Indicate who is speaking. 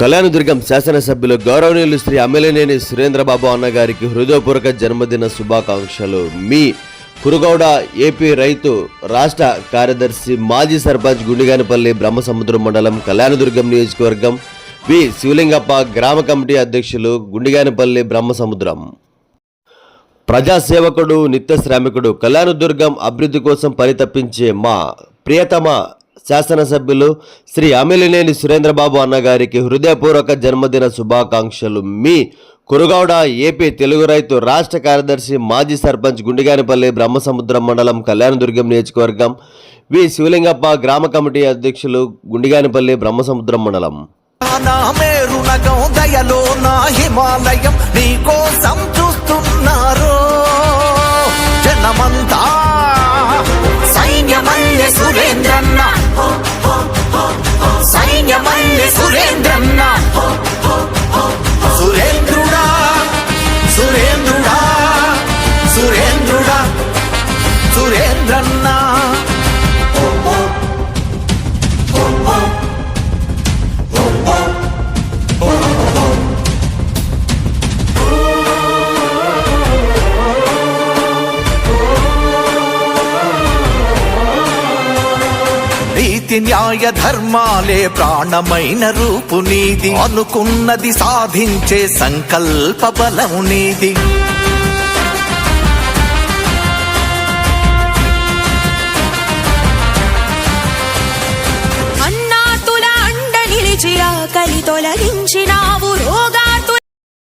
Speaker 1: కళ్యాణదుర్గం శాసనసభ్యులు గౌరవనీయులు శ్రీ అమ్మలేనేని సురేంద్రబాబు అన్నగారికి హృదయపూర్వక జన్మదిన శుభాకాంక్షలు. మీ కురుగౌడ ఏపీ రైతు రాష్ట్ర కార్యదర్శి మాజీ సర్పంచ్ గుండిగానిపల్లి బ్రహ్మసముద్రం మండలం కళ్యాణదుర్గం నియోజకవర్గం వి. శివలింగప్ప గ్రామ కమిటీ అధ్యక్షులు గుండిగానిపల్లి బ్రహ్మసముద్రం. ప్రజాసేవకుడు నిత్య శ్రామికుడు కళ్యాణదుర్గం అభివృద్ధి కోసం పరితపించే మా ప్రియతమ శాసనసభ్యులు శ్రీ అమిలినేని సురేంద్రబాబు అన్నగారికి హృదయపూర్వక జన్మదిన శుభాకాంక్షలు. మీ కురుగౌడ ఏపీ తెలుగు రైతు రాష్ట్ర కార్యదర్శి మాజీ సర్పంచ్ గుండిగానిపల్లి బ్రహ్మసముద్రం మండలం కళ్యాణదుర్గం నియోజకవర్గం వి. శివలింగప్ప గ్రామ కమిటీ అధ్యక్షులు గుండిగానిపల్లి బ్రహ్మసముద్రం మండలం.
Speaker 2: దయలో నా హిమాలయం నీకోసం చూస్తున్నారు. జనమంతా సైన్యమల్లె సురేంద్రన్న సైన్యమల్లె నీతి న్యాయ ధర్మాలే ప్రాణమైన రూపు నీది అనుకున్నది సాధించే సంకల్ప బలం నీది కలితొలగించినావు రోగా